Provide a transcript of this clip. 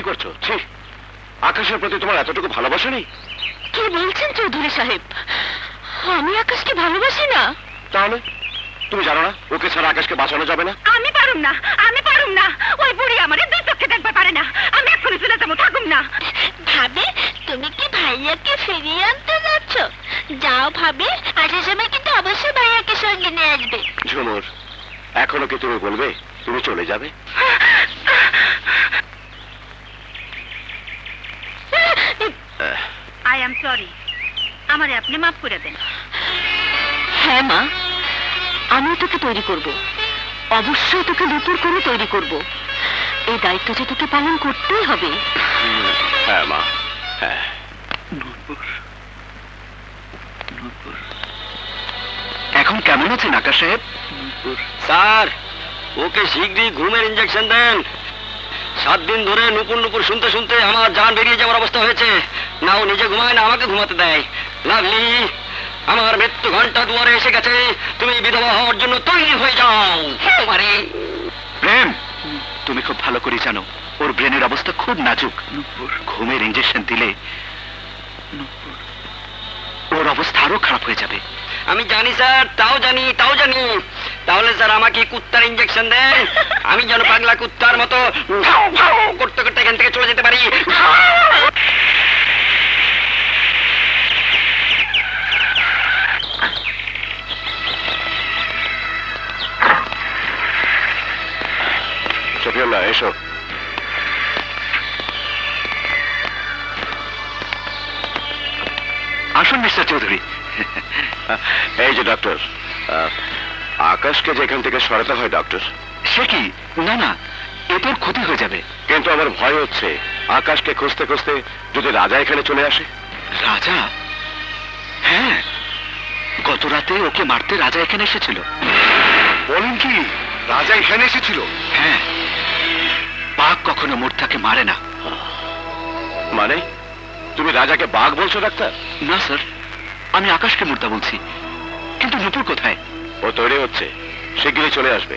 তুমি কি করছ? ছি আকাশের প্রতি তোমার এতটুকু ভালোবাসা নেই? কি বলছেন চৌধুরী সাহেব? আমি আকাশকে ভালোবাসি না। তাহলে? তুমি জানো না ওকে ছাড়া আকাশকে বাঁচানো যাবে না? আমি পারুম না আমি পারুম না। ওই বুড়ি আমারে দুই চোখে দেখতে পারে না। আমি এক্ষুনি চলে যাব থাকুম না। ভাবে তুমি কি ভাইয়াকে ফিরিয়ে আনতে যাচ্ছ? যাও ভাবে আসার সময় কিন্তু অবশ্যই ভাইয়াকে সঙ্গে নিয়ে আসবে। ঝুমুর এখনও কি তুমি বলবে তুমি চলে যাবে? সরি। আমারে আপনি মাফ করে দেন। হ্যাঁ মা। আমিও তোকে তৈরি করব। অবশ্যই তোকে করে তৈরি করব। এই দায়িত্ব যে তোকে পালন করতেই হবে। হ্যাঁ মা। হ্যাঁ। এখন কেমন আছেন আকাশ সাহেব? স্যার ওকে শীঘ্রই ঘুমের ইঞ্জেকশন দেন। সাত দিন ধরে নুপুর নুপুর শুনতে শুনতে আমার জান বেরিয়ে যাওয়ার অবস্থা হয়েছে। না ও নিজে ঘুমায় না আমাকে ঘুমাতে দেয়। লাভলি আমার মৃত্যু ঘণ্টা দুয়ারে এসে গেছে তুমি বিধবা হওয়ার জন্য তৈরি হয়ে যাও। তোমারে। প্রেম তুমি খুব ভালো করে জানো ওর ব্রেনের অবস্থা খুব নাজুক। ঘুমের ইঞ্জেকশন দিলে ওর অবস্থা আরও খারাপ হয়ে যাবে। আমি জানি স্যার তাও জানি তাও জানি। তাহলে স্যার আমাকে কুত্তার ইঞ্জেকশন দেন। আমি যেন পাগলা কুত্তার মতো করতে করতে এখান থেকে চলে যেতে পারি। সফিউল্লাহ এসো। আসুন মিস্টার চৌধুরী। এই যে ডক্টর। আহ, আকাশকে যেখান থেকে সরাতে হয় ডক্টর সে কি? না না এ তোর ক্ষতি হয়ে যাবে। কিন্তু আমার ভয় হচ্ছে আকাশকে খুঁজতে খুঁজতে যদি রাজা এখানে চলে আসে? রাজা? হ্যাঁ গত রাতে ওকে মারতে রাজা এখানে এসেছিল। বলেন কি রাজা এখানে এসেছিল? হ্যাঁ বাঘ কখনো মূর্তাকে মারে না। মানে? তুমি রাজাকে বাঘ বলছো ডাক্তার? না স্যার আমি আকাশকে মুর্দা বলছি। কিন্তু নুপুর কোথায়? ও তৈরি হচ্ছে। শিগগিরই চলে আসবে।